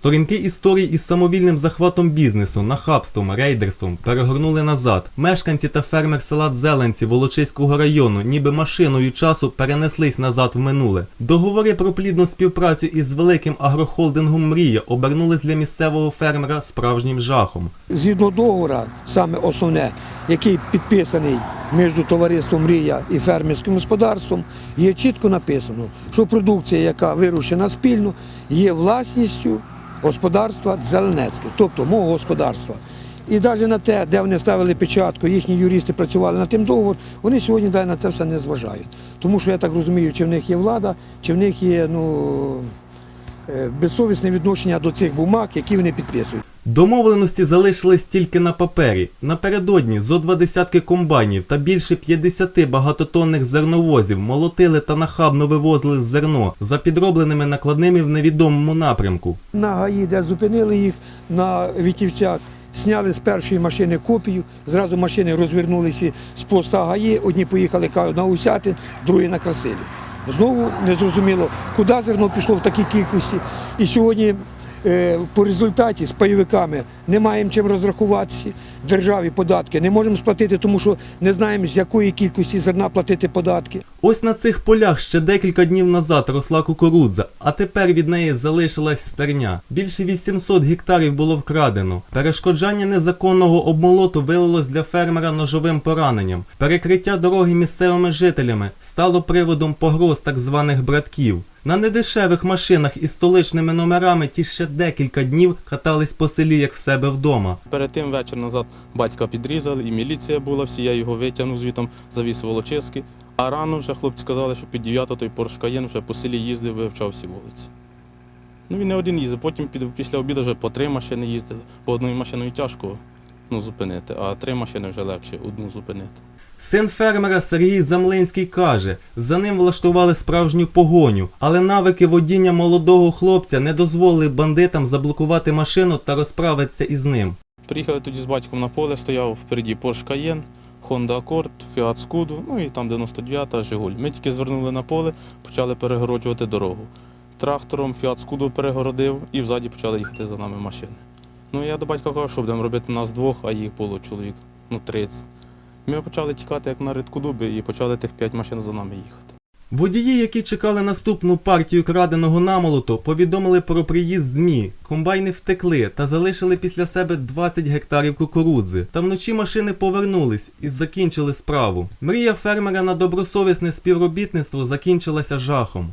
Сторінки історії із самовільним захватом бізнесу, нахабством, рейдерством перегорнули назад. Мешканці та фермер села Зеленці Волочиського району, ніби машиною часу, перенеслись назад в минуле. Договори про плідну співпрацю із великим агрохолдингом Мрія обернулись для місцевого фермера справжнім жахом. Згідно договора, саме основне, який підписаний між товариством Мрія і фермерським господарством, є чітко написано, що продукція, яка вирощена спільно, є власністю господарства Зеленецьке, тобто мого господарства. І навіть на те, де вони ставили печатку, їхні юристи працювали над тим договор, вони сьогодні на це все не зважають. Тому що я так розумію, чи в них є влада, чи в них є ну, е, безсовісне відношення до цих бумаг, які вони підписують. Домовленості залишились тільки на папері. Напередодні зо два десятки комбайнів та більше 50 багатотонних зерновозів молотили та нахабно вивозили зерно за підробленими накладними в невідомому напрямку. На ГАІ, де зупинили їх на Вітівцях, зняли з першої машини копію, зразу машини розвернулися з поста ГАІ, одні поїхали на Усятин, другі на Красилів. Знову незрозуміло, куди зерно пішло в такій кількості. І сьогодні по результаті з пайовиками не маємо чим розрахуватися. Державі податки не можемо сплатити, тому що не знаємо, з якої кількості зерна платити податки. Ось на цих полях ще декілька днів назад росла кукурудза, а тепер від неї залишилась стерня. Більше 800 гектарів було вкрадено. Перешкоджання незаконного обмолоту вилилось для фермера ножовим пораненням. Перекриття дороги місцевими жителями стало приводом погроз так званих братків. На недешевих машинах із столичними номерами ті ще декілька днів катались по селі, як в себе вдома. Перед тим вечір назад батька підрізали, і міліція була, всі я його витягнув звітом, завіз Волочиський. А рано вже хлопці сказали, що під 9 той Порш Каєн вже по селі їздив, вивчав всі вулиці. Ну він не один їздив, потім після обіду вже по три машини їздили. По одною машиною тяжко ну, зупинити, а три машини вже легше одну зупинити. Син фермера Сергій Замлинський каже, за ним влаштували справжню погоню, але навики водіння молодого хлопця не дозволили бандитам заблокувати машину та розправитися із ним. Приїхали тоді з батьком на поле, стояв впереді Porsche Cayenne, Honda Accord, Fiat Scudo, ну і там 99-та Жигуль. Ми тільки звернули на поле, почали перегороджувати дорогу. Трактором Fiat Scudo перегородив і взаді почали їхати за нами машини. Ну я до батька кажу, що будемо робити нас двох, а їх було чоловік, ну 30. Ми почали тікати як на рідку дуби і почали тих п'ять машин за нами їхати. Водії, які чекали наступну партію краденого намолоту, повідомили про приїзд ЗМІ. Комбайни втекли та залишили після себе 20 гектарів кукурудзи. Та вночі машини повернулись і закінчили справу. Мрія фермера на добросовісне співробітництво закінчилася жахом.